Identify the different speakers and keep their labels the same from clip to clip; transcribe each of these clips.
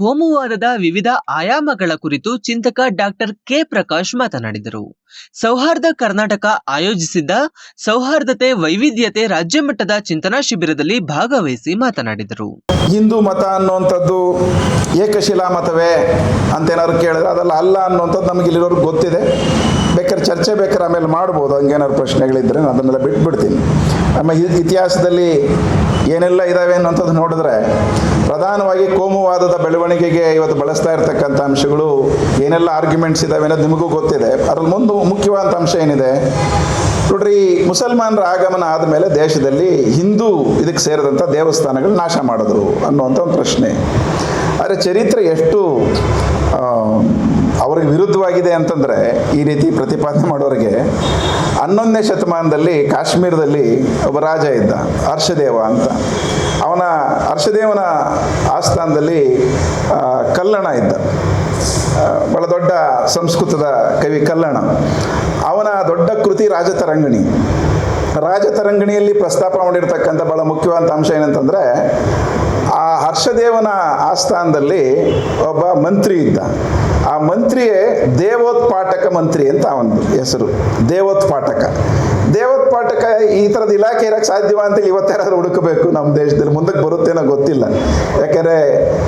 Speaker 1: ಕೋಮುವಾದದ ವಿವಿಧ ಆಯಾಮಗಳ ಕುರಿತು ಚಿಂತಕ ಡಾಕ್ಟರ್ ಕೆ ಪ್ರಕಾಶ್ ಮಾತನಾಡಿದರು. ಸೌಹಾರ್ದ ಕರ್ನಾಟಕ ಆಯೋಜಿಸಿದ್ದ ಸೌಹಾರ್ದತೆ ವೈವಿಧ್ಯತೆ ರಾಜ್ಯ ಮಟ್ಟದ ಚಿಂತನಾ ಶಿಬಿರದಲ್ಲಿ ಭಾಗವಹಿಸಿ ಮಾತನಾಡಿದರು.
Speaker 2: ಹಿಂದೂ ಮತ ಅನ್ನುವಂಥದ್ದು ಏಕಶಿಲಾ ಮತವೇ ಅಂತ ಏನಾದ್ರು ಕೇಳಿದ್ರೆ ಅದಲ್ಲ ಅಲ್ಲ ಅನ್ನುವಂಥದ್ದು ನಮಗೆ ಇಲ್ಲಿರೋರ್ಗೆ ಗೊತ್ತಿದೆ. ಬೇಕಾದ್ರೆ ಚರ್ಚೆ ಬೇಕಾದ್ರೆ ಆಮೇಲೆ ಮಾಡ್ಬೋದು. ಹಂಗೇನಾದ್ರು ಪ್ರಶ್ನೆಗಳಿದ್ದರೆ ನಾನು ಅದನ್ನೆಲ್ಲ ಬಿಟ್ಬಿಡ್ತೀನಿ. ನಮ್ಮ ಇತಿಹಾಸದಲ್ಲಿ ಏನೆಲ್ಲ ಇದ್ದಾವೆ ಅನ್ನೋಂಥದ್ದು ನೋಡಿದ್ರೆ ಪ್ರಧಾನವಾಗಿ ಕೋಮುವಾದದ ಬೆಳವಣಿಗೆಗೆ ಇವತ್ತು ಬಳಸ್ತಾ ಇರತಕ್ಕಂಥ ಅಂಶಗಳು ಏನೆಲ್ಲ ಆರ್ಗ್ಯುಮೆಂಟ್ಸ್ ಇದ್ದಾವೆ ಅನ್ನೋದು ನಿಮಗೂ ಗೊತ್ತಿದೆ. ಅದ್ರಲ್ಲಿ ಮುಂದೆ ಮುಖ್ಯವಾದಂಥ ಅಂಶ ಏನಿದೆ, ನೋಡ್ರಿ ಮುಸಲ್ಮಾನರ ಆಗಮನ ಆದಮೇಲೆ ದೇಶದಲ್ಲಿ ಹಿಂದೂ ಇದಕ್ಕೆ ಸೇರಿದಂಥ ದೇವಸ್ಥಾನಗಳು ನಾಶ ಮಾಡಿದ್ರು ಅನ್ನುವಂಥ ಒಂದು ಪ್ರಶ್ನೆ. ಆದರೆ ಚರಿತ್ರೆ ಎಷ್ಟು ಅವ್ರಿಗೆ ವಿರುದ್ಧವಾಗಿದೆ ಅಂತಂದರೆ ಈ ರೀತಿ ಪ್ರತಿಪಾದನೆ ಮಾಡೋರಿಗೆ ಹನ್ನೊಂದನೇ ಶತಮಾನದಲ್ಲಿ ಕಾಶ್ಮೀರದಲ್ಲಿ ಒಬ್ಬ ರಾಜ ಇದ್ದ, ಹರ್ಷದೇವ ಅಂತ. ಅವನ, ಹರ್ಷದೇವನ ಆಸ್ಥಾನದಲ್ಲಿ ಕಲ್ಲಣ ಇದ್ದ. ಬಹಳ ದೊಡ್ಡ ಸಂಸ್ಕೃತದ ಕವಿ ಕಲ್ಲಣ. ಅವನ ದೊಡ್ಡ ಕೃತಿ ರಾಜತರಂಗಿಣಿ ರಾಜತರಂಗಿಣಿಯಲ್ಲಿ ಪ್ರಸ್ತಾಪ ಮಾಡಿರ್ತಕ್ಕಂಥ ಬಹಳ ಮುಖ್ಯವಾದ ಅಂಶ ಏನಂತಂದರೆ ಹರ್ಷದೇವನ ಆಸ್ಥಾನದಲ್ಲಿ ಒಬ್ಬ ಮಂತ್ರಿ ಇದ್ದ. ಆ ಮಂತ್ರಿಯೇ ದೇವೋತ್ಪಾಟಕ ಮಂತ್ರಿ ಅಂತ ಅವನ ಹೆಸರು ದೇವೋತ್ಪಾಟಕ. ದೇವೋತ್ಪಾಟಕ ಈ ಥರದ ಇಲಾಖೆ ಇರೋಕ್ಕೆ ಸಾಧ್ಯವ ಅಂತೇಳಿ ಇವತ್ತಾರಾದ್ರೂ ಹುಡುಕಬೇಕು ನಮ್ಮ ದೇಶದಲ್ಲಿ. ಮುಂದಕ್ಕೆ ಬರುತ್ತೇನೋ ಗೊತ್ತಿಲ್ಲ. ಯಾಕಂದರೆ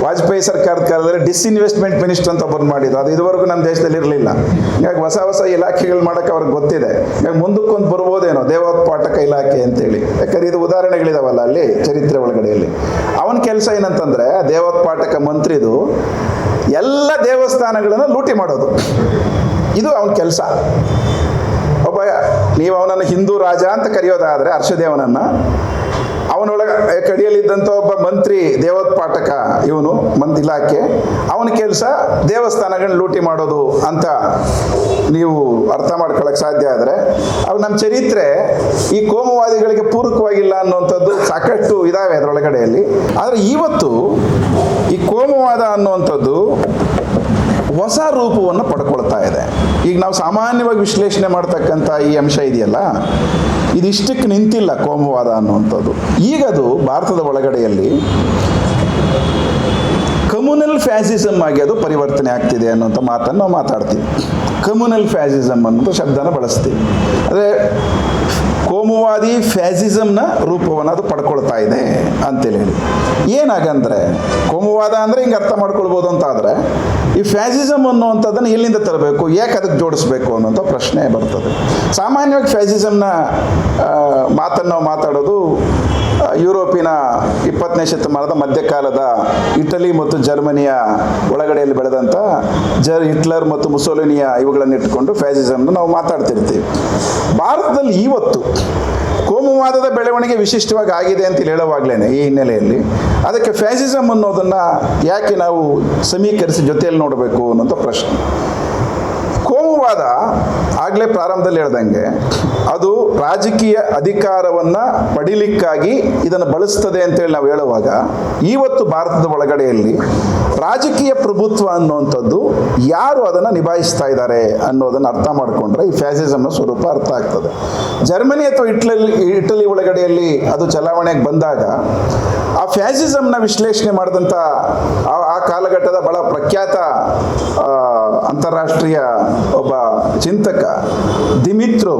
Speaker 2: ವಾಜಪೇಯಿ ಸರ್ಕಾರದ ಕಾಲದಲ್ಲಿ ಡಿಸ್ಇನ್ವೆಸ್ಟ್ಮೆಂಟ್ ಮಿನಿಸ್ಟರ್ ಅಂತ ಒಬ್ಬರು ಮಾಡಿದ್ರು. ಅದು ಇದುವರೆಗೂ ನಮ್ಮ ದೇಶದಲ್ಲಿ ಇರಲಿಲ್ಲ. ಹೀಗಾಗಿ ಹೊಸ ಹೊಸ ಇಲಾಖೆಗಳು ಮಾಡೋಕ್ಕೆ ಅವ್ರಿಗೆ ಗೊತ್ತಿದೆ. ಹೀಗಾಗಿ ಮುಂದಕ್ಕೊಂದು ಬರ್ಬೋದೇನೋ ದೇವೋತ್ಪಾಟಕ ಇಲಾಖೆ ಅಂತೇಳಿ. ಯಾಕಂದ್ರೆ ಇದು ಉದಾಹರಣೆಗಳಿದಾವಲ್ಲ ಅಲ್ಲಿ ಚರಿತ್ರೆ ಒಳಗಡೆಯಲ್ಲಿ. ಅವನ ಕೆಲಸ ಏನಂತಂದರೆ ದೇವೋತ್ಪಾಟಕ ಮಂತ್ರಿದು ಎಲ್ಲ ದೇವಸ್ಥಾನಗಳನ್ನು ಲೂಟಿ ಮಾಡೋದು. ಇದು ಅವನ ಕೆಲಸ. ನೀವು ಅವನನ್ನು ಹಿಂದೂ ರಾಜ ಅಂತ ಕರೆಯೋದಾದರೆ ಹರ್ಷದೇವನನ್ನು ಅವನೊಳಗೆ ಕಡಿಯಲ್ಲಿದ್ದಂಥ ಒಬ್ಬ ಮಂತ್ರಿ, ದೇವೋತ್ಪಾಟಕ ಇವನು, ಮಂತ್ ಇಲಾಖೆ, ಅವನ ಕೆಲಸ ದೇವಸ್ಥಾನಗಳನ್ನ ಲೂಟಿ ಮಾಡೋದು ಅಂತ ನೀವು ಅರ್ಥ ಮಾಡ್ಕೊಳ್ಳೋಕೆ ಸಾಧ್ಯ ಆದರೆ ಅವು ನಮ್ಮ ಚರಿತ್ರೆ ಈ ಕೋಮುವಾದಿಗಳಿಗೆ ಪೂರಕವಾಗಿಲ್ಲ ಅನ್ನುವಂಥದ್ದು ಸಾಕಷ್ಟು ಇದಾವೆ ಅದರೊಳಗಡೆಯಲ್ಲಿ. ಆದರೆ ಇವತ್ತು ಈ ಕೋಮುವಾದ ಅನ್ನುವಂಥದ್ದು ಹೊಸ ರೂಪವನ್ನು ಪಡ್ಕೊಳ್ತಾ ಇದೆ. ಈಗ ನಾವು ಸಾಮಾನ್ಯವಾಗಿ ವಿಶ್ಲೇಷಣೆ ಮಾಡ್ತಕ್ಕಂಥ ಈ ಅಂಶ ಇದೆಯಲ್ಲ? ಇದಿಷ್ಟಕ್ಕೆ ನಿಂತಿಲ್ಲ ಕೋಮುವಾದ ಅನ್ನುವಂಥದ್ದು. ಈಗದು ಭಾರತದ ಒಳಗಡೆಯಲ್ಲಿ ಕಮ್ಯುನಲ್ ಫ್ಯಾಸಿಸಮ್ ಆಗಿ ಅದು ಪರಿವರ್ತನೆ ಆಗ್ತಿದೆ ಅನ್ನೋಂಥ ಮಾತನ್ನು ನಾವು ಮಾತಾಡ್ತೀವಿ. ಕಮ್ಯುನಲ್ ಫ್ಯಾಸಿಸಮ್ ಅನ್ನೋಂಥ ಶಬ್ದನ ಬಳಸ್ತೀವಿ. ಅಂದರೆ ಕೋಮುವಾದಿ ಫ್ಯಾಸಿಸಮ್ನ ರೂಪವನ್ನು ಅದು ಪಡ್ಕೊಳ್ತಾ ಇದೆ ಅಂತೇಳಿ ಹೇಳಿ. ಏನಾಗಂದ್ರೆ ಕೋಮುವಾದ ಅಂದರೆ ಹಿಂಗೆ ಅರ್ಥ ಮಾಡ್ಕೊಳ್ಬೋದು ಅಂತ ಆದರೆ ಈ ಫ್ಯಾಸಿಸಮ್ ಅನ್ನುವಂಥದ್ದನ್ನು ಎಲ್ಲಿಂದ ತರಬೇಕು? ಯಾಕೆ ಅದಕ್ಕೆ ಜೋಡಿಸ್ಬೇಕು ಅನ್ನೋಂಥ ಪ್ರಶ್ನೆ ಬರ್ತದೆ. ಸಾಮಾನ್ಯವಾಗಿ ಫ್ಯಾಸಿಸಮ್ನ ಮಾತನ್ನು ನಾವು ಮಾತಾಡೋದು ಯುರೋಪಿನ ಇಪ್ಪತ್ತನೇ ಶತಮಾನದ ಮಧ್ಯಕಾಲದ ಇಟಲಿ ಮತ್ತು ಜರ್ಮನಿಯ ಒಳಗಡೆಯಲ್ಲಿ ಬೆಳೆದಂಥ ಜರ್ ಹಿಟ್ಲರ್ ಮತ್ತು ಮುಸೋಲಿನಿಯ ಇವುಗಳನ್ನು ಇಟ್ಟುಕೊಂಡು ಫ್ಯಾಸಿಸಮ್ನ ನಾವು ಮಾತಾಡ್ತಿರ್ತೀವಿ. ಭಾರತದಲ್ಲಿ ಇವತ್ತು ಕೋಮುವಾದದ ಬೆಳವಣಿಗೆ ವಿಶಿಷ್ಟವಾಗಿ ಆಗಿದೆ ಅಂತ ಹೇಳುವಾಗಲೇ ಈ ಹಿನ್ನೆಲೆಯಲ್ಲಿ. ಅದಕ್ಕೆ ಫ್ಯಾಸಿಸಮ್ ಅನ್ನೋದನ್ನು ಯಾಕೆ ನಾವು ಸಮೀಕರಿಸಿ ಜೊತೆಯಲ್ಲಿ ನೋಡಬೇಕು ಅನ್ನೋಂಥ ಪ್ರಶ್ನೆ. ಕೋಮುವಾದ ಆಗಲೇ ಪ್ರಾರಂಭದಲ್ಲಿ ಹೇಳ್ದಂಗೆ ಅದು ರಾಜಕೀಯ ಅಧಿಕಾರವನ್ನು ಪಡಿಲಿಕ್ಕಾಗಿ ಇದನ್ನು ಬಳಸ್ತದೆ ಅಂತೇಳಿ ನಾವು ಹೇಳುವಾಗ ಇವತ್ತು ಭಾರತದ ಒಳಗಡೆಯಲ್ಲಿ ರಾಜಕೀಯ ಪ್ರಭುತ್ವ ಅನ್ನುವಂಥದ್ದು ಯಾರು ಅದನ್ನು ನಿಭಾಯಿಸ್ತಾ ಇದ್ದಾರೆ ಅನ್ನೋದನ್ನು ಅರ್ಥ ಮಾಡಿಕೊಂಡ್ರೆ ಈ ಫ್ಯಾಸಿಸಮ್ನ ಸ್ವರೂಪ ಅರ್ಥ ಆಗ್ತದೆ. ಜರ್ಮನಿ ಅಥವಾ ಇಟ್ಲಲ್ಲಿ, ಇಟಲಿ ಒಳಗಡೆಯಲ್ಲಿ ಅದು ಚಲಾವಣೆಗೆ ಬಂದಾಗ ಆ ಫ್ಯಾಸಿಸಮ್ನ ವಿಶ್ಲೇಷಣೆ ಮಾಡಿದಂಥ ಆ- ಕಾಲಘಟ್ಟದ ಬಹಳ ಪ್ರಖ್ಯಾತ ಅಂತಾರಾಷ್ಟ್ರೀಯ ಒಬ್ಬ ಚಿಂತಕ ದಿಮಿತ್ರು.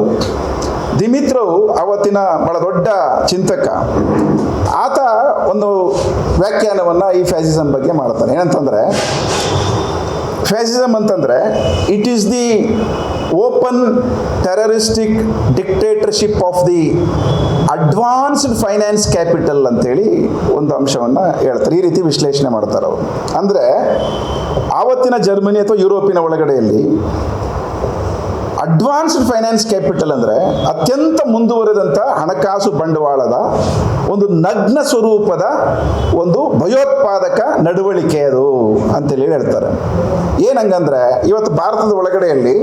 Speaker 2: ದಿಮಿತ್ರೋವ್ ಅವತ್ತಿನ ಬಹಳ ದೊಡ್ಡ ಚಿಂತಕ. ಆತ ಒಂದು ವ್ಯಾಖ್ಯಾನವನ್ನು ಈ ಫ್ಯಾಸಿಸಮ್ ಬಗ್ಗೆ ಮಾಡ್ತಾನೆ. ಏನಂತಂದರೆ ಫ್ಯಾಸಿಸಮ್ ಅಂತಂದರೆ it is the open terroristic dictatorship of the advanced finance capital ಅಂತೇಳಿ ಒಂದು ಅಂಶವನ್ನು ಹೇಳ್ತಾರೆ. ಈ ರೀತಿ ವಿಶ್ಲೇಷಣೆ ಮಾಡ್ತಾರೆ ಅವರು. ಅಂದರೆ, ಆವತ್ತಿನ ಜರ್ಮನಿ ಅಥವಾ ಯುರೋಪಿನ ಒಳಗಡೆಯಲ್ಲಿ ಅಡ್ವಾನ್ಸ್ಡ್ ಫೈನಾನ್ಸ್ ಕ್ಯಾಪಿಟಲ್ ಅಂದರೆ ಅತ್ಯಂತ ಮುಂದುವರೆದಂಥ ಹಣಕಾಸು ಬಂಡವಾಳದ ಒಂದು ನಗ್ನ ಸ್ವರೂಪದ ಒಂದು ಭಯೋತ್ಪಾದಕ ನಡವಳಿಕೆ ಅದು ಅಂತೇಳಿ ಹೇಳ್ತಾರೆ. ಏನಂಗಂದ್ರೆ ಇವತ್ತು ಭಾರತದ ಒಳಗಡೆಯಲ್ಲಿ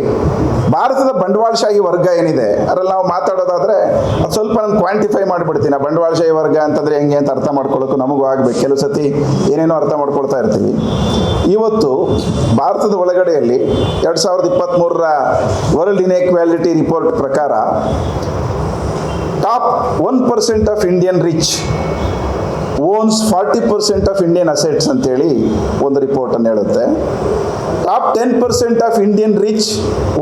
Speaker 2: ಭಾರತದ ಬಂಡವಾಳಶಾಹಿ ವರ್ಗ ಏನಿದೆ, ಅದರಲ್ಲಿ ನಾವು ಮಾತಾಡೋದಾದ್ರೆ ಅದು ಸ್ವಲ್ಪ ನಾನು ಕ್ವಾಂಟಿಫೈ ಮಾಡಿಬಿಡ್ತೀನಿ. ಆ ಬಂಡವಾಳಶಾಹಿ ವರ್ಗ ಅಂತಂದ್ರೆ ಹೆಂಗೆ ಅಂತ ಅರ್ಥ ಮಾಡ್ಕೊಳ್ಳೋಕೆ ನಮಗೂ ಆಗ್ಬೇಕು. ಕೆಲವು ಸತಿ ಏನೇನೋ ಅರ್ಥ ಮಾಡ್ಕೊಳ್ತಾ ಇರ್ತೀವಿ. ಇವತ್ತು ಭಾರತದ ಒಳಗಡೆಯಲ್ಲಿ ಎರಡು ಸಾವಿರದ ಇಪ್ಪತ್ತ್ಮೂರರ ವರ್ಲ್ಡ್ ಇನ್ಎಕ್ವಾಲಿಟಿ ರಿಪೋರ್ಟ್ ಪ್ರಕಾರ top one percent of Indian rich owns forty percent of Indian assets ಅಂತೇಳಿ ಒಂದು ರಿಪೋರ್ಟನ್ನು ಹೇಳುತ್ತೆ. Top ten percent of Indian rich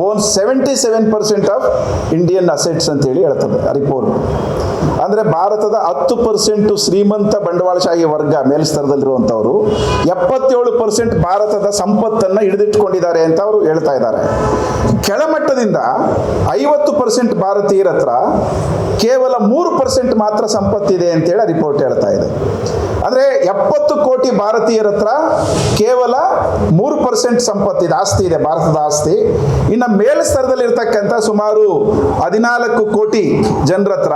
Speaker 2: own seventy seven percent of Indian assets ಅಂತೇಳಿ ಹೇಳ್ತದೆ ರಿಪೋರ್ಟ್ ಅಂದರೆ ಭಾರತದ ಹತ್ತು ಪರ್ಸೆಂಟು ಶ್ರೀಮಂತ ಬಂಡವಾಳಶಾಹಿ ವರ್ಗ ಮೇಲ್ಸ್ತರದಲ್ಲಿರುವಂತವರು ಎಪ್ಪತ್ತೇಳು ಪರ್ಸೆಂಟ್ ಭಾರತದ ಸಂಪತ್ತನ್ನ ಹಿಡಿದಿಟ್ಕೊಂಡಿದ್ದಾರೆ ಅಂತ ಅವರು ಹೇಳ್ತಾ ಇದ್ದಾರೆ. ಕೆಳಮಟ್ಟದಿಂದ ಐವತ್ತು ಪರ್ಸೆಂಟ್ ಭಾರತೀಯರ ಹತ್ರ ಕೇವಲ ಮೂರು ಪರ್ಸೆಂಟ್ ಮಾತ್ರ ಸಂಪತ್ತಿದೆ ಅಂತೇಳಿ ರಿಪೋರ್ಟ್ ಹೇಳ್ತಾ ಇದೆ. ಅಂದರೆ ಎಪ್ಪತ್ತು ಕೋಟಿ ಭಾರತೀಯರ ಹತ್ರ ಕೇವಲ ಮೂರು ಪರ್ಸೆಂಟ್ ಸಂಪತ್ತಿದೆ, ಆಸ್ತಿ ಇದೆ, ಭಾರತದ ಆಸ್ತಿ. ಇನ್ನು ಮೇಲ್ಸ್ತರದಲ್ಲಿ ಇರ್ತಕ್ಕಂಥ ಸುಮಾರು ಹದಿನಾಲ್ಕು ಕೋಟಿ ಜನರ ಹತ್ರ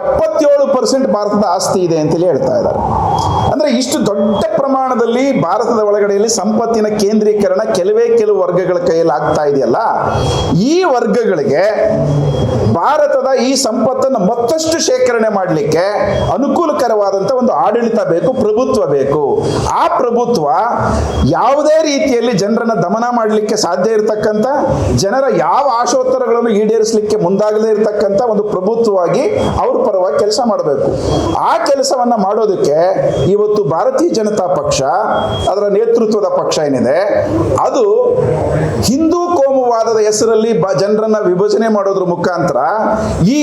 Speaker 2: ಎಪ್ಪತ್ತೇಳು ಪರ್ಸೆಂಟ್ ಭಾರತದ ಆಸ್ತಿ ಇದೆ ಅಂತೇಳಿ ಹೇಳ್ತಾ ಇದ್ದಾರೆ. ಅಂದರೆ ಇಷ್ಟು ದೊಡ್ಡ ಪ್ರಮಾಣದಲ್ಲಿ ಭಾರತದ ಒಳಗಡೆಯಲ್ಲಿ ಸಂಪತ್ತಿನ ಕೇಂದ್ರೀಕರಣ ಕೆಲವೇ ಕೆಲವು ವರ್ಗಗಳ ಕೈಯಲ್ಲಿ ಆಗ್ತಾ ಇದೆಯಲ್ಲ, ಈ ವರ್ಗಗಳಿಗೆ ಭಾರತದ ಈ ಸಂಪತ್ತನ್ನು ಮತ್ತಷ್ಟು ಶೇಖರಣೆ ಮಾಡಲಿಕ್ಕೆ ಅನುಕೂಲಕರವಾದಂಥ ಒಂದು ಆಡಳಿತ ಬೇಕು, ಪ್ರಭುತ್ವ ಬೇಕು. ಆ ಪ್ರಭುತ್ವ ಯಾವುದೇ ರೀತಿಯಲ್ಲಿ ಜನರನ್ನ ದಮನ ಮಾಡಲಿಕ್ಕೆ ಸಾಧ್ಯ ಇರತಕ್ಕಂಥ, ಜನರ ಯಾವ ಆಶೋತ್ತರಗಳನ್ನು ಈಡೇರಿಸಲಿಕ್ಕೆ ಮುಂದಾಗದೇ ಇರತಕ್ಕಂಥ ಒಂದು ಪ್ರಭುತ್ವವಾಗಿ ಅವ್ರ ಪರವಾಗಿ ಕೆಲಸ ಮಾಡಬೇಕು. ಆ ಕೆಲಸವನ್ನ ಮಾಡೋದಕ್ಕೆ ಇವತ್ತು ಭಾರತೀಯ ಜನತಾ ಪಕ್ಷ, ಅದರ ನೇತೃತ್ವದ ಪಕ್ಷ ಏನಿದೆ, ಅದು ಹಿಂದೂ ಕೋಮುವಾದದ ಹೆಸರಲ್ಲಿ ಬ ಜನರನ್ನ ವಿಭಜನೆ ಮಾಡೋದ್ರ ಮುಖಾಂತರ ಈ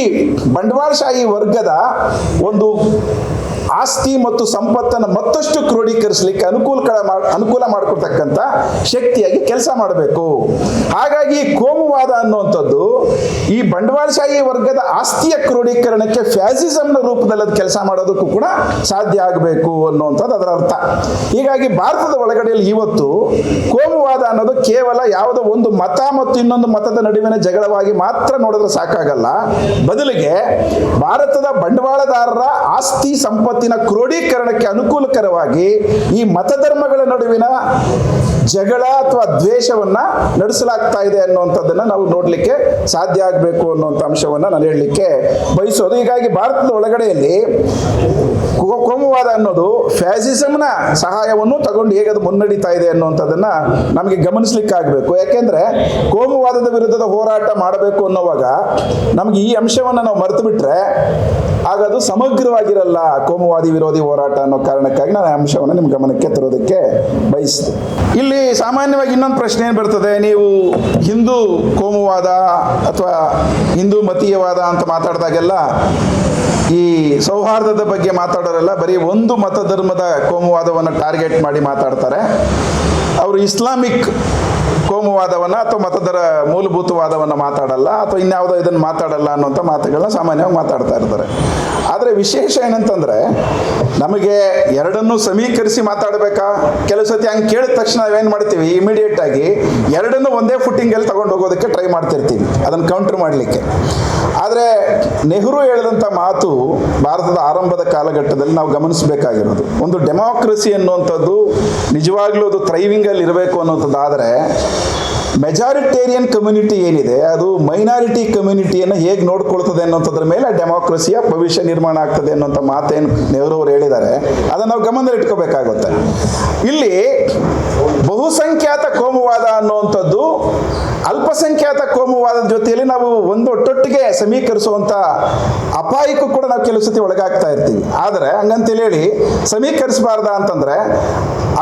Speaker 2: ಬಂಡವಾಳಶಾಹಿ ವರ್ಗದ ಒಂದು ಆಸ್ತಿ ಮತ್ತು ಸಂಪತ್ತನ್ನು ಮತ್ತಷ್ಟು ಕ್ರೋಢೀಕರಿಸಲಿಕ್ಕೆ ಅನುಕೂಲ ಅನುಕೂಲ ಮಾಡಿಕೊಡ್ತಕ್ಕಂಥ ಶಕ್ತಿಯಾಗಿ ಕೆಲಸ ಮಾಡಬೇಕು. ಹಾಗಾಗಿ ಕೋಮುವಾದ ಅನ್ನುವಂಥದ್ದು ಈ ಬಂಡವಾಳಶಾಹಿ ವರ್ಗದ ಆಸ್ತಿಯ ಕ್ರೋಢೀಕರಣಕ್ಕೆ ಫ್ಯಾಸಿಸಮ್ನ ರೂಪದಲ್ಲಿ ಅದು ಕೆಲಸ ಮಾಡೋದಕ್ಕೂ ಕೂಡ ಸಾಧ್ಯ ಆಗಬೇಕು ಅನ್ನುವಂಥದ್ದು ಅದರ ಅರ್ಥ. ಹೀಗಾಗಿ ಭಾರತದ ಒಳಗಡೆಯಲ್ಲಿ ಇವತ್ತು ಕೋಮುವಾದ ಅನ್ನೋದು ಕೇವಲ ಯಾವುದೋ ಒಂದು ಮತ ಮತ್ತು ಇನ್ನೊಂದು ಮತದ ನಡುವಿನ ಜಗಳವಾಗಿ ಮಾತ್ರ ನೋಡಿದ್ರೆ ಸಾಕಾಗಲ್ಲ. ಬದಲಿಗೆ ಭಾರತದ ಬಂಡವಾಳದಾರರ ಆಸ್ತಿ ಸಂಪತ್ತಿನ ಕ್ರೋಢೀಕರಣಕ್ಕೆ ಅನುಕೂಲಕರವಾಗಿ ಈ ಮತಧರ್ಮಗಳ ನಡುವಿನ ಜಗಳ ಅಥವಾ ದ್ವೇಷವನ್ನ ನಡೆಸಲಾಗ್ತಾ ಇದೆ ಅನ್ನುವಂಥದ್ದನ್ನ ನಾವು ನೋಡಲಿಕ್ಕೆ ಸಾಧ್ಯ ಆಗಬೇಕು ಅನ್ನುವಂಥ ಅಂಶವನ್ನ ನಾನು ಹೇಳಲಿಕ್ಕೆ ಬಯಸೋದು. ಹೀಗಾಗಿ ಭಾರತದ ಒಳಗಡೆಯಲ್ಲಿ ಕೋಮುವಾದ ಅನ್ನೋದು ಫ್ಯಾಸಿಸಮ್ನ ಸಹಾಯವನ್ನು ತಗೊಂಡು ಹೇಗೆ ಅದು ಮುನ್ನಡೀತಾ ಇದೆ ಅನ್ನುವಂಥದ್ದನ್ನ ನಮಗೆ ಗಮನಿಸ್ಲಿಕ್ಕೆ ಆಗಬೇಕು ಯಾಕೆಂದ್ರೆ ಕೋಮುವಾದದ ವಿರುದ್ಧದ ಹೋರಾಟ ಮಾಡಬೇಕು ಅನ್ನೋವಾಗ ನಮಗೆ ಈ ಅಂಶವನ್ನು ನಾವು ಮರೆತು ಬಿಟ್ರೆ ಆಗ ಅದು ಸಮಗ್ರವಾಗಿರಲ್ಲ ಕೋಮುವಾದಿ ವಿರೋಧಿ ಹೋರಾಟ ಅನ್ನೋ ಕಾರಣಕ್ಕಾಗಿ ನಾನು ಅಂಶವನ್ನು ನಿಮ್ಮ ಗಮನಕ್ಕೆ ತರೋದಕ್ಕೆ ಬಯಸಿದೆ ಇಲ್ಲಿ ಸಾಮಾನ್ಯವಾಗಿ ಇನ್ನೊಂದು ಪ್ರಶ್ನೆ ಏನು ಬರ್ತದೆ? ನೀವು ಹಿಂದೂ ಕೋಮುವಾದ ಅಥವಾ ಹಿಂದೂ ಮತೀಯವಾದ ಅಂತ ಮಾತಾಡಿದಾಗೆಲ್ಲ ಈ ಸೌಹಾರ್ದದ ಬಗ್ಗೆ ಮಾತಾಡೋರೆಲ್ಲ ಬರೀ ಒಂದು ಮತಧರ್ಮದ ಕೋಮುವಾದವನ್ನು ಟಾರ್ಗೆಟ್ ಮಾಡಿ ಮಾತಾಡ್ತಾರೆ. ಅವರು ಇಸ್ಲಾಮಿಕ್ ಕೋಮುವಾದವನ್ನು ಅಥವಾ ಮತದರ ಮೂಲಭೂತವಾದವನ್ನು ಮಾತಾಡಲ್ಲ ಅಥವಾ ಇನ್ಯಾವುದೋ ಇದನ್ನು ಮಾತಾಡಲ್ಲ ಅನ್ನುವಂಥ ಮಾತುಗಳನ್ನ ಸಾಮಾನ್ಯವಾಗಿ ಮಾತಾಡ್ತಾ ಇರ್ತಾರೆ. ಆದರೆ ವಿಶೇಷ ಏನಂತಂದರೆ ನಮಗೆ ಎರಡನ್ನೂ ಸಮೀಕರಿಸಿ ಮಾತಾಡಬೇಕಾ? ಕೆಲವು ಸತಿ ಹಂಗೆ ಕೇಳಿದ ತಕ್ಷಣ ನಾವೇನು ಮಾಡ್ತೀವಿ? ಇಮಿಡಿಯೇಟ್ ಆಗಿ ಎರಡನ್ನೂ ಒಂದೇ ಫುಟ್ಟಿಂಗಲ್ಲಿ ತಗೊಂಡು ಹೋಗೋದಕ್ಕೆ ಟ್ರೈ ಮಾಡ್ತಿರ್ತೀವಿ. ಅದನ್ನು ಕೌಂಟರ್ ಮಾಡಲಿಕ್ಕೆ. ಆದರೆ ನೆಹರು ಹೇಳಿದಂಥ ಮಾತು ಭಾರತದ ಆರಂಭದ ಕಾಲಘಟ್ಟದಲ್ಲಿ ನಾವು ಗಮನಿಸಬೇಕಾಗಿರೋದು. ಒಂದು ಡೆಮಾಕ್ರಸಿ ಅನ್ನುವಂಥದ್ದು ನಿಜವಾಗ್ಲೂ ಅದು ಥ್ರೈವಿಂಗಲ್ಲಿ ಇರಬೇಕು ಅನ್ನುವಂಥದ್ದು. ಆದರೆ ಮೆಜಾರಿಟೇರಿಯನ್ ಕಮ್ಯುನಿಟಿ ಏನಿದೆ, ಅದು ಮೈನಾರಿಟಿ ಕಮ್ಯುನಿಟಿಯನ್ನು ಹೇಗೆ ನೋಡ್ಕೊಳ್ತದೆ ಅನ್ನೋಂಥದ್ರ ಮೇಲೆ ಡೆಮಾಕ್ರಸಿಯ ಭವಿಷ್ಯ ನಿರ್ಮಾಣ ಆಗ್ತದೆ ಅನ್ನೋಂಥ ಮಾತೇನು ನೆಹರು ಅವರು ಹೇಳಿದ್ದಾರೆ. ಅದನ್ನು ನಾವು ಗಮನದಲ್ಲಿ ಇಟ್ಕೋಬೇಕಾಗುತ್ತೆ. ಇಲ್ಲಿ ಬಹುಸಂಖ್ಯಾತ ಕೋಮುವಾದ ಅನ್ನುವಂಥದ್ದು ಅಲ್ಪಸಂಖ್ಯಾತ ಕೋಮುವಾದದ ಜೊತೆಯಲ್ಲಿ ನಾವು ಒಂದು ಒಟ್ಟೊಟ್ಟಿಗೆ ಸಮೀಕರಿಸುವಂಥ ಅಪಾಯಕ್ಕೂ ಕೂಡ ನಾವು ಕೆಲವು ಸತಿ ಒಳಗಾಗ್ತಾ ಇರ್ತೀವಿ. ಆದರೆ ಹಂಗಂತೇಳಿ ಹೇಳಿ, ಸಮೀಕರಿಸಬಾರ್ದ ಅಂತಂದ್ರೆ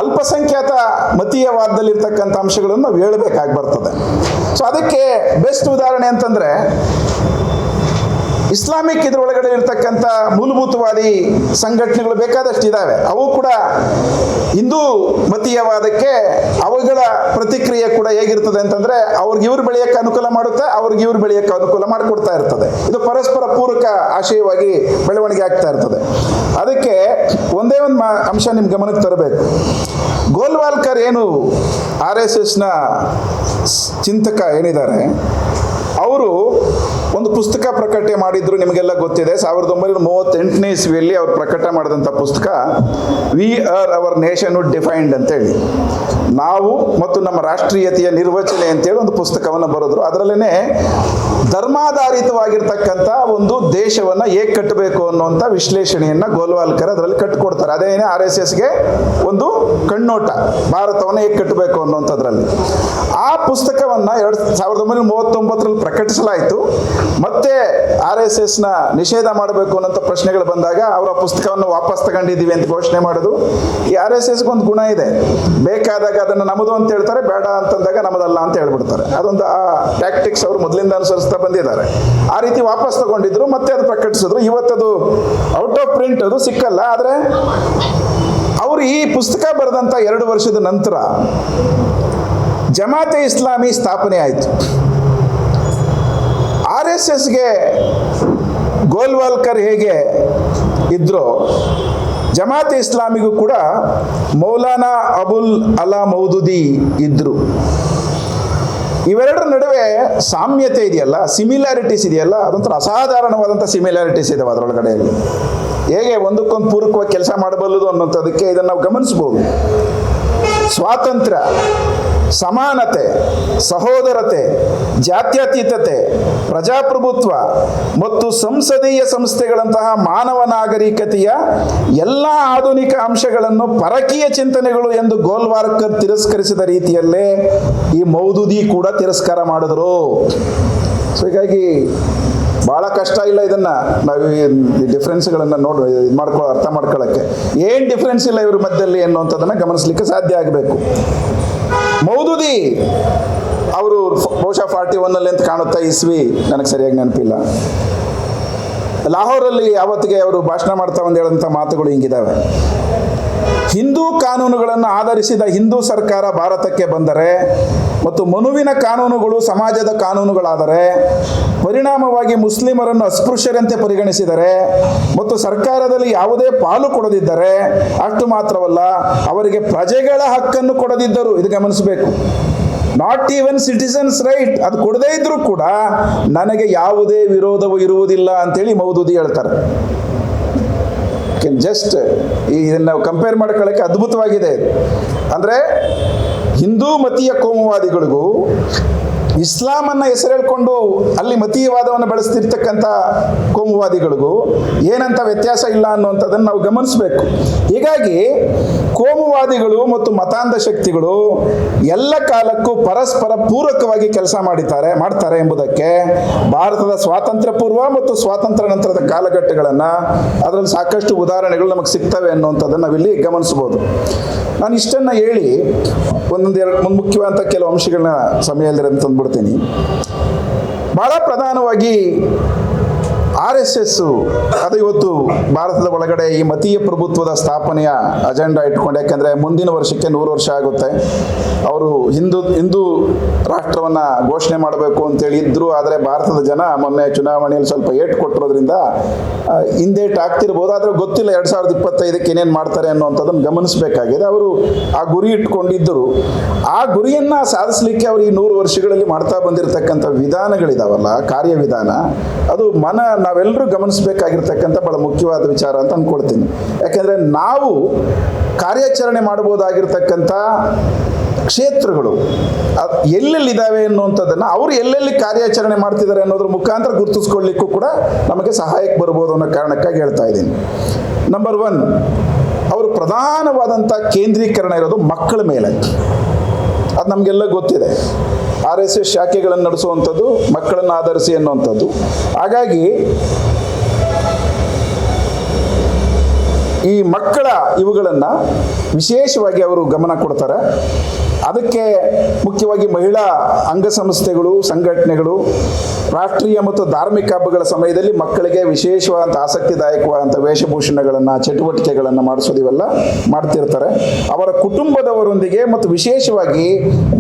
Speaker 2: ಅಲ್ಪಸಂಖ್ಯಾತ ಮತೀಯವಾದದಲ್ಲಿರ್ತಕ್ಕಂಥ ಅಂಶಗಳನ್ನು ನಾವು ಹೇಳಬೇಕಾಗಿ ಬರ್ತದೆ ಸೊ ಅದಕ್ಕೆ ಬೆಸ್ಟ್ ಉದಾಹರಣೆ ಅಂತಂದ್ರೆ ಇಸ್ಲಾಮಿಕ್ ಇದರೊಳಗಡೆ ಇರ್ತಕ್ಕಂಥ ಮೂಲಭೂತವಾದಿ ಸಂಘಟನೆಗಳು ಬೇಕಾದಷ್ಟು ಇದ್ದಾವೆ ಅವು ಕೂಡ ಹಿಂದೂ ಮತೀಯವಾದಕ್ಕೆ ಅವುಗಳ ಪ್ರತಿಕ್ರಿಯೆ ಕೂಡ ಹೇಗಿರ್ತದೆ ಅಂತಂದ್ರೆ, ಅವ್ರಿಗೆ ಇವ್ರು ಬೆಳೆಯಕ್ಕೆ ಅನುಕೂಲ ಮಾಡುತ್ತೆ, ಅವ್ರಿಗೆ ಇವ್ರು ಬೆಳೆಯಕ್ಕೆ ಅನುಕೂಲ ಮಾಡಿಕೊಡ್ತಾ ಇರ್ತದೆ. ಇದು ಪರಸ್ಪರ ಪೂರಕ ಆಶಯವಾಗಿ ಬೆಳವಣಿಗೆ ಆಗ್ತಾ ಇರ್ತದೆ. ಅದಕ್ಕೆ ಒಂದೇ ಒಂದು ಅಂಶ ನಿಮ್ಮ ಗಮನಕ್ಕೆ ತರಬೇಕು. ಗೋಲ್ವಾಲ್ಕರ್ ಏನು ಆರ್ ಎಸ್ ಎಸ್ನ ಚಿಂತಕ ಏನಿದ್ದಾರೆ, ಅವರು ಒಂದು ಪುಸ್ತಕ ಪ್ರಕಟಣೆ ಮಾಡಿದ್ರು, ನಿಮಗೆಲ್ಲ ಗೊತ್ತಿದೆ. ಸಾವಿರದ ಒಂಬೈನೂರ ಮೂವತ್ತೆಂಟನೇ ಇಸ್ವಿಯಲ್ಲಿ ಅವರು ಪ್ರಕಟ ಮಾಡಿದಂಥ ಪುಸ್ತಕ we or our nation defined ಅಂತೇಳಿ. ನಾವು ಮತ್ತು ನಮ್ಮ ರಾಷ್ಟ್ರೀಯತೆಯ ನಿರ್ವಚನೆ ಅಂತೇಳಿ ಒಂದು ಪುಸ್ತಕವನ್ನು ಬರೆದ್ರು. ಅದರಲ್ಲೇ ಧರ್ಮಾಧಾರಿತವಾಗಿರ್ತಕ್ಕಂಥ ಒಂದು ದೇಶವನ್ನು ಹೇಗೆ ಕಟ್ಟಬೇಕು ಅನ್ನುವಂಥ ವಿಶ್ಲೇಷಣೆಯನ್ನು ಗೋಲ್ವಾಲ್ಕರ್ ಅದರಲ್ಲಿ ಕಟ್ಟಿಕೊಡ್ತಾರೆ ಅದೇನೇ ಆರ್ ಎಸ್ ಎಸ್ಗೆ ಒಂದು ಕಣ್ಣೋಟ, ಭಾರತವನ್ನು ಹೇಗೆ ಕಟ್ಟಬೇಕು ಅನ್ನುವಂಥದ್ರಲ್ಲಿ. ಆ ಪುಸ್ತಕವನ್ನು ಎರಡು ಸಾವಿರದ ಒಂಬೈನೂರ ಮೂವತ್ತೊಂಬತ್ತರಲ್ಲಿ ಪ್ರಕಟಿಸಲಾಯಿತು. ಮತ್ತೆ ಆರ್ ಎಸ್ ಎಸ್ನ ನಿಷೇಧ ಮಾಡಬೇಕು ಅನ್ನೋಂಥ ಪ್ರಶ್ನೆಗಳು ಬಂದಾಗ ಅವರ ಪುಸ್ತಕವನ್ನು ವಾಪಸ್ ತಗೊಂಡಿದ್ದೀವಿ ಅಂತ ಘೋಷಣೆ ಮಾಡೋದು. ಈ ಆರ್ ಎಸ್ ಒಂದು ಗುಣ ಇದೆ. ಬೇಕಾದಾಗ ಅದನ್ನು ನಮ್ಮದು ಅಂತ ಹೇಳ್ತಾರೆ, ಬೇಡ ಅಂತಂದಾಗ ನಮ್ಮದಲ್ಲ ಅಂತ ಹೇಳ್ಬಿಡ್ತಾರೆ. ಅದೊಂದು ಆ ಟ್ಯಾಕ್ಟಿಕ್ಸ್ ಅವರು ಮೊದಲಿಂದ ಅನುಸರಿಸ್ತಾ ಬಂದಿದ್ದಾರೆ. ಆ ರೀತಿ ವಾಪಸ್ ತಗೊಂಡಿದ್ರು, ಮತ್ತೆ ಅದು ಪ್ರಕಟಿಸಿದ್ರು. ಇವತ್ತದು ಔಟ್ ಆಫ್ ಪ್ರಿಂಟ್ ಅದು ಸಿಕ್ಕಲ್ಲ, ಆದರೆ ಅವರು ಈ ಪುಸ್ತಕ ಬರೆದಂಥ ಎರಡು ವರ್ಷದ ನಂತರ ಜಮಾತೆ ಇಸ್ಲಾಮಿ ಸ್ಥಾಪನೆ ಆಯಿತು. ಆರ್ ಎಸ್ ಎಸ್ಗೆ ಗೋಲ್ವಾಲ್ಕರ್ ಹೇಗೆ ಇದ್ರೋ, ಜಮಾತೆ ಇಸ್ಲಾಮಿಗೂ ಕೂಡ ಮೌಲಾನಾ ಅಬುಲ್ ಅಲಾ ಮೌದುದಿ ಇದ್ದರು ಇವೆರಡರ ನಡುವೆ ಸಾಮ್ಯತೆ ಇದೆಯಲ್ಲ ಸಿಮಿಲಾರಿಟೀಸ್ ಇದೆಯಲ್ಲ, ಅದೊಂಥರ ಅಸಾಧಾರಣವಾದಂಥ ಸಿಮಿಲಾರಿಟೀಸ್ ಇದಾವೆ ಅದರೊಳಗಡೆ. ಹೇಗೆ ಒಂದಕ್ಕೊಂದು ಪೂರಕವಾಗಿ ಕೆಲಸ ಮಾಡಬಲ್ಲದು ಅನ್ನೋಂಥದ್ದಕ್ಕೆ ಇದನ್ನು ನಾವು ಗಮನಿಸ್ಬೋದು. ಸ್ವಾತಂತ್ರ್ಯ. ಸಮಾನತೆ, ಸಹೋದರತೆ, ಜಾತ್ಯತೀತತೆ, ಪ್ರಜಾಪ್ರಭುತ್ವ ಮತ್ತು ಸಂಸದೀಯ ಸಂಸ್ಥೆಗಳಂತಹ ಮಾನವ ನಾಗರಿಕತೆಯ ಎಲ್ಲ ಆಧುನಿಕ ಅಂಶಗಳನ್ನು ಪರಕೀಯ ಚಿಂತನೆಗಳು ಎಂದು ಗೋಲ್ವಾರ್ಕರ್ ತಿರಸ್ಕರಿಸಿದ ರೀತಿಯಲ್ಲೇ ಈ ಮೌದುದಿ ಕೂಡ ತಿರಸ್ಕಾರ ಮಾಡಿದ್ರು. ಸೊ ಹೀಗಾಗಿ ಭಾಳ ಕಷ್ಟ ಇಲ್ಲ ಇದನ್ನು ನಾವು ಈ ಡಿಫ್ರೆನ್ಸ್ಗಳನ್ನು ನೋಡಿ, ಇದು ಮಾಡ್ಕೊ, ಅರ್ಥ ಮಾಡ್ಕೊಳ್ಳೋಕ್ಕೆ ಏನು ಡಿಫ್ರೆನ್ಸ್ ಇಲ್ಲ ಇವ್ರ ಮಧ್ಯದಲ್ಲಿ ಅನ್ನುವಂಥದ್ದನ್ನು ಗಮನಿಸಲಿಕ್ಕೆ ಸಾಧ್ಯ ಆಗಬೇಕು. ಮೌದುದಿ, ಅವರು ಬಹುಶಃ ಫಾರ್ಟಿ ಒನ್ನಲ್ಲಿ ಅಂತ ಕಾಣುತ್ತಾ ಇಸ್ವಿ. ನನಗೆ ಸರಿಯಾಗಿ ನೆನಪಿಲ್ಲ. ಲಾಹೋರಲ್ಲಿ ಅವತ್ತಿಗೆ ಅವರು ಭಾಷಣ ಮಾಡ್ತಾ ಒಂದು ಹೇಳಂಥ ಮಾತುಗಳು ಹಿಂಗಿದ್ದಾವೆ ಹಿಂದೂ ಕಾನೂನುಗಳನ್ನು ಆಧರಿಸಿದ ಹಿಂದೂ ಸರ್ಕಾರ ಭಾರತಕ್ಕೆ ಬಂದರೆ ಮತ್ತು ಮನುವಿನ ಕಾನೂನುಗಳು ಸಮಾಜದ ಕಾನೂನುಗಳಾದರೆ, ಪರಿಣಾಮವಾಗಿ ಮುಸ್ಲಿಮರನ್ನು ಅಸ್ಪೃಶ್ಯರಂತೆ ಪರಿಗಣಿಸಿದರೆ ಮತ್ತು ಸರ್ಕಾರದಲ್ಲಿ ಯಾವುದೇ ಪಾಲು ಕೊಡದಿದ್ದರೆ, ಅಷ್ಟು ಮಾತ್ರವಲ್ಲ, ಅವರಿಗೆ ಪ್ರಜೆಗಳ ಹಕ್ಕನ್ನು ಕೊಡದಿದ್ದರು ಇದು ಗಮನಿಸಬೇಕು. ನಾಟ್ ಈವನ್ ಸಿಟಿಸನ್ಸ್ ರೈಟ್ ಅದು ಕೊಡದೇ ಇದ್ರೂ ಕೂಡ ನನಗೆ ಯಾವುದೇ ವಿರೋಧವು ಇರುವುದಿಲ್ಲ ಅಂತೇಳಿ ಮೌದೂದಿ ಹೇಳ್ತಾರೆ. ಜಸ್ಟ್ ಇದನ್ನು ನಾವು ಕಂಪೇರ್ ಮಾಡ್ಕೊಳ್ಳೋಕ್ಕೆ ಅದ್ಭುತವಾಗಿದೆ. ಅಂದರೆ ಹಿಂದೂ ಮತೀಯ ಕೋಮುವಾದಿಗಳಿಗೂ ಇಸ್ಲಾಮನ್ನು ಹೆಸರೇಳ್ಕೊಂಡು ಅಲ್ಲಿ ಮತೀಯವಾದವನ್ನು ಬಳಸ್ತಿರ್ತಕ್ಕಂಥ ಕೋಮುವಾದಿಗಳಿಗೂ ಏನಂತ ವ್ಯತ್ಯಾಸ ಇಲ್ಲ ಅನ್ನುವಂಥದ್ದನ್ನು ನಾವು ಗಮನಿಸಬೇಕು ಹೀಗಾಗಿ ಕೋಮುವಾದಿಗಳು ಮತ್ತು ಮತಾಂಧ ಶಕ್ತಿಗಳು ಎಲ್ಲ ಕಾಲಕ್ಕೂ ಪರಸ್ಪರ ಪೂರಕವಾಗಿ ಕೆಲಸ ಮಾಡಿದ್ದಾರೆ, ಮಾಡ್ತಾರೆ ಎಂಬುದಕ್ಕೆ ಭಾರತದ ಸ್ವಾತಂತ್ರ್ಯ ಪೂರ್ವ ಮತ್ತು ಸ್ವಾತಂತ್ರ್ಯ ನಂತರದ ಕಾಲಘಟ್ಟಗಳನ್ನು ಅದರಲ್ಲಿ ಸಾಕಷ್ಟು ಉದಾಹರಣೆಗಳು ನಮಗೆ ಸಿಗ್ತವೆ ಅನ್ನುವಂಥದ್ದನ್ನು ನಾವಿಲ್ಲಿ ಗಮನಿಸಬಹುದು ನಾನು ಇಷ್ಟನ್ನು ಹೇಳಿ ಒಂದೊಂದು ಎರಡು ಮುಖ್ಯವಾದಂಥ ಕೆಲವು ಅಂಶಗಳನ್ನ ಸಮಯದಲ್ಲಿ ತಂದುಬಿಡ್ತೀನಿ. ಬಹಳ ಪ್ರಧಾನವಾಗಿ ಆರ್ ಎಸ್ ಎಸ್ ಅದು ಇವತ್ತು ಭಾರತದ ಒಳಗಡೆ ಈ ಮತೀಯ ಪ್ರಭುತ್ವದ ಸ್ಥಾಪನೆಯ ಅಜೆಂಡಾ ಇಟ್ಕೊಂಡು, ಯಾಕೆಂದರೆ ಮುಂದಿನ ವರ್ಷಕ್ಕೆ ನೂರು ವರ್ಷ ಆಗುತ್ತೆ. ಅವರು ಹಿಂದೂ ಹಿಂದೂ ರಾಷ್ಟ್ರವನ್ನು ಘೋಷಣೆ ಮಾಡಬೇಕು ಅಂತೇಳಿ ಇದ್ದರು ಆದರೆ ಭಾರತದ ಜನ ಮೊನ್ನೆ ಚುನಾವಣೆಯಲ್ಲಿ ಸ್ವಲ್ಪ ಏಟು ಕೊಟ್ಟಿರೋದ್ರಿಂದ ಹಿಂದೇಟು ಆಗ್ತಿರ್ಬೋದು, ಆದರೆ ಗೊತ್ತಿಲ್ಲ ಎರಡು ಸಾವಿರದ ಇಪ್ಪತ್ತೈದಕ್ಕೆ ಏನೇನು ಮಾಡ್ತಾರೆ ಅನ್ನುವಂಥದ್ದನ್ನು ಗಮನಿಸಬೇಕಾಗಿದೆ. ಅವರು ಆ ಗುರಿ ಇಟ್ಕೊಂಡಿದ್ದರು. ಆ ಗುರಿಯನ್ನು ಸಾಧಿಸಲಿಕ್ಕೆ ಅವರು ಈ ನೂರು ವರ್ಷಗಳಲ್ಲಿ ಮಾಡ್ತಾ ಬಂದಿರತಕ್ಕಂಥ ವಿಧಾನಗಳಿದಾವಲ್ಲ, ಕಾರ್ಯವಿಧಾನ, ಅದು ಮನ ನಾವೆಲ್ಲರೂ ಗಮನಿಸಬೇಕಾಗಿರ್ತಕ್ಕಂಥ ಬಹಳ ಮುಖ್ಯವಾದ ವಿಚಾರ ಅಂತ ಅಂದ್ಕೊಳ್ತೀನಿ ಯಾಕೆಂದರೆ ನಾವು ಕಾರ್ಯಾಚರಣೆ ಮಾಡ್ಬೋದಾಗಿರ್ತಕ್ಕಂಥ ಕ್ಷೇತ್ರಗಳು ಎಲ್ಲೆಲ್ಲಿ ಎಲ್ಲೆಲ್ಲಿದ್ದಾವೆ ಅನ್ನುವಂಥದ್ದನ್ನು ಅವರು ಎಲ್ಲೆಲ್ಲಿ ಕಾರ್ಯಾಚರಣೆ ಮಾಡ್ತಿದ್ದಾರೆ ಅನ್ನೋದ್ರ ಮುಖಾಂತರ ಗುರುತಿಸ್ಕೊಳ್ಳಿಕ್ಕೂ ಕೂಡ ನಮಗೆ ಸಹಾಯಕ್ಕೆ ಬರ್ಬೋದು ಅನ್ನೋ ಕಾರಣಕ್ಕಾಗಿ ಹೇಳ್ತಾ ಇದ್ದೀನಿ. ನಂಬರ್ ಒನ್ ಅವರು ಪ್ರಧಾನವಾದಂಥ ಕೇಂದ್ರೀಕರಣ ಇರೋದು ಮಕ್ಕಳ ಮೇಲೆ ಅದು ನಮಗೆಲ್ಲ ಗೊತ್ತಿದೆ. ಆರ್ ಎಸ್ ಎಸ್ ಶಾಖೆಗಳನ್ನು ನಡೆಸುವಂಥದ್ದು ಮಕ್ಕಳನ್ನು ಆಧರಿಸಿ ಅನ್ನುವಂಥದ್ದು ಹಾಗಾಗಿ ಈ ಮಕ್ಕಳ ಇವುಗಳನ್ನು ವಿಶೇಷವಾಗಿ ಅವರು ಗಮನ ಕೊಡ್ತಾರೆ. ಅದಕ್ಕೆ ಮುಖ್ಯವಾಗಿ ಮಹಿಳಾ ಅಂಗಸಂಸ್ಥೆಗಳು, ಸಂಘಟನೆಗಳು, ರಾಷ್ಟ್ರೀಯ ಮತ್ತು ಧಾರ್ಮಿಕ ಹಬ್ಬಗಳ ಸಮಯದಲ್ಲಿ ಮಕ್ಕಳಿಗೆ ವಿಶೇಷವಾದಂಥ ಆಸಕ್ತಿದಾಯಕವಾದಂಥ ವೇಷಭೂಷಣಗಳನ್ನು, ಚಟುವಟಿಕೆಗಳನ್ನು ಮಾಡಿಸೋದು ಇವೆಲ್ಲ ಮಾಡ್ತಿರ್ತಾರೆ. ಅವರ ಕುಟುಂಬದವರೊಂದಿಗೆ ಮತ್ತು ವಿಶೇಷವಾಗಿ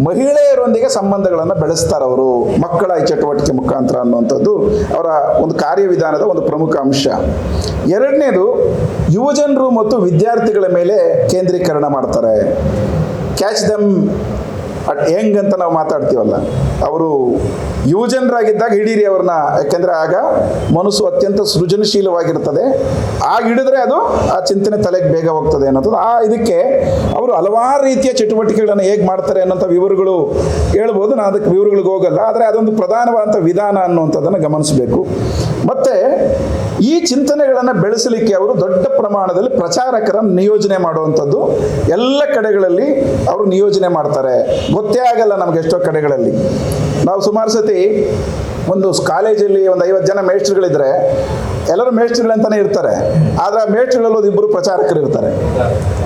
Speaker 2: ಮಹಿಳೆಯರೊಂದಿಗೆ ಸಂಬಂಧಗಳನ್ನು ಬೆಳೆಸ್ತಾರೆ ಅವರು. ಮಕ್ಕಳ ಈ ಚಟುವಟಿಕೆ ಮುಖಾಂತರ ಅನ್ನುವಂಥದ್ದು ಅವರ ಒಂದು ಕಾರ್ಯವಿಧಾನದ ಒಂದು ಪ್ರಮುಖ ಅಂಶ. ಎರಡನೇದು ಯುವಜನರು ಮತ್ತು ವಿದ್ಯಾರ್ಥಿಗಳ ಮೇಲೆ ಕೇಂದ್ರೀಕರಣ ಮಾಡ್ತಾರೆ. ಕ್ಯಾಚ್ ದಮ್ ಅಟ್ ಹೆಂಗ್ ಅಂತ ನಾವು ಮಾತಾಡ್ತೀವಲ್ಲ. ಅವರು ಯುವಜನರಾಗಿದ್ದಾಗ ಹಿಡೀರಿ ಅವ್ರನ್ನ. ಯಾಕೆಂದರೆ ಆಗ ಮನಸ್ಸು ಅತ್ಯಂತ ಸೃಜನಶೀಲವಾಗಿರ್ತದೆ ಆಗ ಹಿಡಿದ್ರೆ ಅದು ಆ ಚಿಂತನೆ ತಲೆಗೆ ಬೇಗ ಹೋಗ್ತದೆ ಅನ್ನೋದು. ಆ ಇದಕ್ಕೆ ಅವರು ಹಲವಾರು ರೀತಿಯ ಚಟುವಟಿಕೆಗಳನ್ನು ಹೇಗೆ ಮಾಡ್ತಾರೆ ಅನ್ನೋಂಥ ವಿವರಗಳು ಹೇಳ್ಬೋದು. ನಾನು ಅದಕ್ಕೆ ವಿವರಗಳಿಗೆ ಹೋಗಲ್ಲ. ಆದರೆ ಅದೊಂದು ಪ್ರಧಾನವಾದಂಥ ವಿಧಾನ ಅನ್ನುವಂಥದ್ದನ್ನು ಗಮನಿಸಬೇಕು. ಮತ್ತು ಈ ಚಿಂತನೆಗಳನ್ನು ಬೆಳೆಸಲಿಕ್ಕೆ ಅವರು ದೊಡ್ಡ ಪ್ರಮಾಣದಲ್ಲಿ ಪ್ರಚಾರಕರನ್ನು ನಿಯೋಜನೆ ಮಾಡುವಂಥದ್ದು ಎಲ್ಲ ಕಡೆಗಳಲ್ಲಿ ಅವರು ನಿಯೋಜನೆ ಮಾಡ್ತಾರೆ. ಗೊತ್ತೇ ಆಗಲ್ಲ ನಮಗೆ ಎಷ್ಟೋ ಕಡೆಗಳಲ್ಲಿ. ನಾವು ಸುಮಾರು ಸತಿ ಒಂದು ಕಾಲೇಜಲ್ಲಿ ಒಂದು ಐವತ್ತು ಜನ ಮೇಷ್ಟ್ರುಗಳಿದ್ರೆ, ಎಲ್ಲರೂ ಮೇಷ್ಟ್ರುಗಳು ಅಂತಾನೆ ಇರ್ತಾರೆ. ಆದರೆ ಆ ಮೇಷ್ಟ್ರುಗಳಲ್ಲಿ ಇಬ್ಬರು ಪ್ರಚಾರಕರು ಇರ್ತಾರೆ.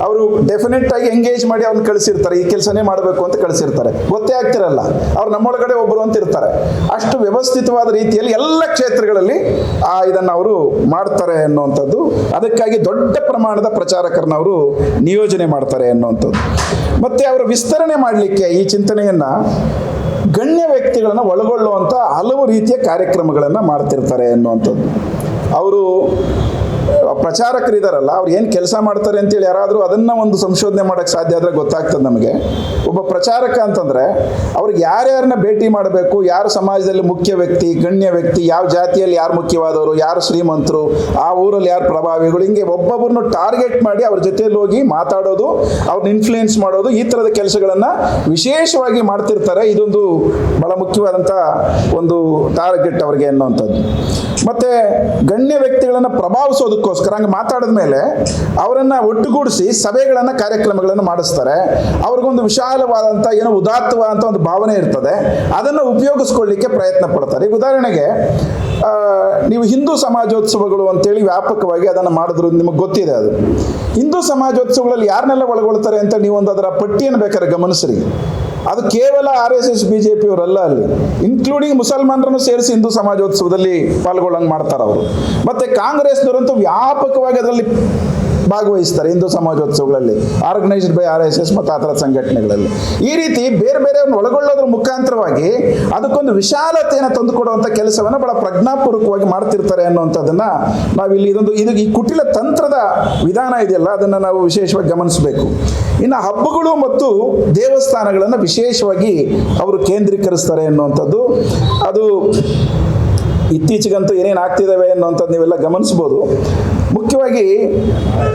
Speaker 2: ಅವರು ಡೆಫಿನೆಟ್ ಆಗಿ ಎಂಗೇಜ್ ಮಾಡಿ ಅವ್ರನ್ನ ಕಳಿಸಿರ್ತಾರೆ, ಈ ಕೆಲಸನೇ ಮಾಡಬೇಕು ಅಂತ ಕಳಿಸಿರ್ತಾರೆ. ಗೊತ್ತೇ ಆಗ್ತಿರಲ್ಲ. ಅವ್ರು ನಮ್ಮೊಳಗಡೆ ಒಬ್ಬರು ಅಂತ ಇರ್ತಾರೆ. ಅಷ್ಟು ವ್ಯವಸ್ಥಿತವಾದ ರೀತಿಯಲ್ಲಿ ಎಲ್ಲ ಕ್ಷೇತ್ರಗಳಲ್ಲಿ, ಆ ಇದನ್ನು ಅವರು ಮಾಡ್ತಾರೆ ಅನ್ನುವಂಥದ್ದು, ಅದಕ್ಕಾಗಿ ದೊಡ್ಡ ಪ್ರಮಾಣದ ಪ್ರಚಾರಕರನ್ನ ಅವರು ನಿಯೋಜನೆ ಮಾಡ್ತಾರೆ ಅನ್ನುವಂಥದ್ದು. ಮತ್ತೆ ಅವರು ವಿಸ್ತರಣೆ ಮಾಡಲಿಕ್ಕೆ ಈ ಚಿಂತನೆಯನ್ನ ಗಣ್ಯ ವ್ಯಕ್ತಿಗಳನ್ನು ಒಳಗೊಳ್ಳುವಂಥ ಹಲವು ರೀತಿಯ ಕಾರ್ಯಕ್ರಮಗಳನ್ನು ಮಾಡ್ತಿರ್ತಾರೆ ಅನ್ನುವಂಥದ್ದು. ಅವರು ಪ್ರಚಾರಕರಿದಾರಲ್ಲ ಅವ್ರು ಏನು ಕೆಲಸ ಮಾಡ್ತಾರೆ ಅಂತೇಳಿ ಯಾರಾದರೂ ಅದನ್ನ ಒಂದು ಸಂಶೋಧನೆ ಮಾಡೋಕ್ಕೆ ಸಾಧ್ಯ ಆದರೆ ಗೊತ್ತಾಗ್ತದೆ ನಮಗೆ. ಒಬ್ಬ ಪ್ರಚಾರಕ ಅಂತಂದ್ರೆ, ಅವ್ರಿಗೆ ಯಾರ್ಯಾರನ್ನ ಭೇಟಿ ಮಾಡಬೇಕು, ಯಾರು ಸಮಾಜದಲ್ಲಿ ಮುಖ್ಯ ವ್ಯಕ್ತಿ, ಗಣ್ಯ ವ್ಯಕ್ತಿ, ಯಾವ ಜಾತಿಯಲ್ಲಿ ಯಾರು ಮುಖ್ಯವಾದವರು, ಯಾರು ಶ್ರೀಮಂತರು, ಆ ಊರಲ್ಲಿ ಯಾರು ಪ್ರಭಾವಿಗಳು, ಹಿಂಗೆ ಒಬ್ಬೊಬ್ಬರನ್ನು ಟಾರ್ಗೆಟ್ ಮಾಡಿ ಅವ್ರ ಜೊತೆಯಲ್ಲಿ ಹೋಗಿ ಮಾತಾಡೋದು ಅವ್ರನ್ನ ಇನ್ಫ್ಲೂಯೆನ್ಸ್ ಮಾಡೋದು, ಈ ಥರದ ಕೆಲಸಗಳನ್ನು ವಿಶೇಷವಾಗಿ ಮಾಡ್ತಿರ್ತಾರೆ. ಇದೊಂದು ಬಹಳ ಮುಖ್ಯವಾದಂಥ ಒಂದು ಟಾರ್ಗೆಟ್ ಅವ್ರಿಗೆ ಅನ್ನುವಂಥದ್ದು ಮತ್ತೆ ಗಣ್ಯ ವ್ಯಕ್ತಿಗಳನ್ನು ಪ್ರಭಾವಿಸೋದಕ್ಕೋಸ್ಕರ ಹಂಗೆ ಮಾತಾಡಿದ ಮೇಲೆ ಅವರನ್ನು ಒಟ್ಟುಗೂಡಿಸಿ ಸಭೆಗಳನ್ನು ಕಾರ್ಯಕ್ರಮಗಳನ್ನು ಮಾಡಿಸ್ತಾರೆ ಅವ್ರಿಗೊಂದು ವಿಶಾಲವಾದಂಥ ಏನೋ ಉದಾತ್ತವಾದಂಥ ಒಂದು ಭಾವನೆ ಇರ್ತದೆ ಅದನ್ನು ಉಪಯೋಗಿಸ್ಕೊಳ್ಳಿಕ್ಕೆ ಪ್ರಯತ್ನ ಪಡ್ತಾರೆ ಈಗ ಉದಾಹರಣೆಗೆ ನೀವು ಹಿಂದೂ ಸಮಾಜೋತ್ಸವಗಳು ಅಂತೇಳಿ ವ್ಯಾಪಕವಾಗಿ ಅದನ್ನು ಮಾಡಿದ್ರು ನಿಮಗೆ ಗೊತ್ತಿದೆ ಅದು ಹಿಂದೂ ಸಮಾಜೋತ್ಸವಗಳಲ್ಲಿ ಯಾರನ್ನೆಲ್ಲ ಒಳಗೊಳ್ತಾರೆ ಅಂತ ನೀವು ಒಂದು ಅದರ ಪಟ್ಟಿಯನ್ನು ಬೇಕಾದ್ರೆ ಗಮನಿಸ್ರಿ ಅದು ಕೇವಲ R S S B J ಅಲ್ಲಿ. ಇನ್ಕ್ಲೂಡಿಂಗ್ ಮುಸಲ್ಮಾನರನ್ನು ಸೇರಿಸಿ ಹಿಂದೂ ಸಮಾಜೋತ್ಸವದಲ್ಲಿ ಪಾಲ್ಗೊಳ್ಳಂಗೆ ಮಾಡ್ತಾರೆ ಅವರು ಮತ್ತೆ ಕಾಂಗ್ರೆಸ್ನವರಂತೂ ವ್ಯಾಪಕವಾಗಿ ಅದರಲ್ಲಿ ಭಾಗವಹಿಸ್ತಾರೆ Hindu ಸಮಾಜೋತ್ಸವಗಳಲ್ಲಿ organised by R S S ಮತ್ತು ಆ ಥರದ ಸಂಘಟನೆಗಳಲ್ಲಿ. ಈ ರೀತಿ ಬೇರೆ ಬೇರೆಯವ್ರನ್ನ ಒಳಗೊಳ್ಳೋದ್ರ ಮುಖಾಂತರವಾಗಿ ಅದಕ್ಕೊಂದು ವಿಶಾಲತೆಯನ್ನು ತಂದುಕೊಡುವಂಥ ಕೆಲಸವನ್ನು ಬಹಳ ಪ್ರಜ್ಞಾಪೂರ್ವಕವಾಗಿ ಮಾಡ್ತಿರ್ತಾರೆ ಅನ್ನುವಂಥದ್ದನ್ನು ನಾವು ಇಲ್ಲಿ ಇದೊಂದು, ಇದು ಈ ಕುಟಿಲ ತಂತ್ರದ ವಿಧಾನ ಇದೆಯಲ್ಲ, ಅದನ್ನು ನಾವು ವಿಶೇಷವಾಗಿ ಗಮನಿಸಬೇಕು. ಇನ್ನು ಹಬ್ಬಗಳು ಮತ್ತು ದೇವಸ್ಥಾನಗಳನ್ನು ವಿಶೇಷವಾಗಿ ಅವರು ಕೇಂದ್ರೀಕರಿಸ್ತಾರೆ ಅನ್ನುವಂಥದ್ದು, ಅದು ಇತ್ತೀಚೆಗಂತೂ ಏನೇನು ಆಗ್ತಿದ್ದಾವೆ ಅನ್ನುವಂಥದ್ದು ನೀವೆಲ್ಲ ಗಮನಿಸ್ಬೋದು. ಮುಖ್ಯವಾಗಿ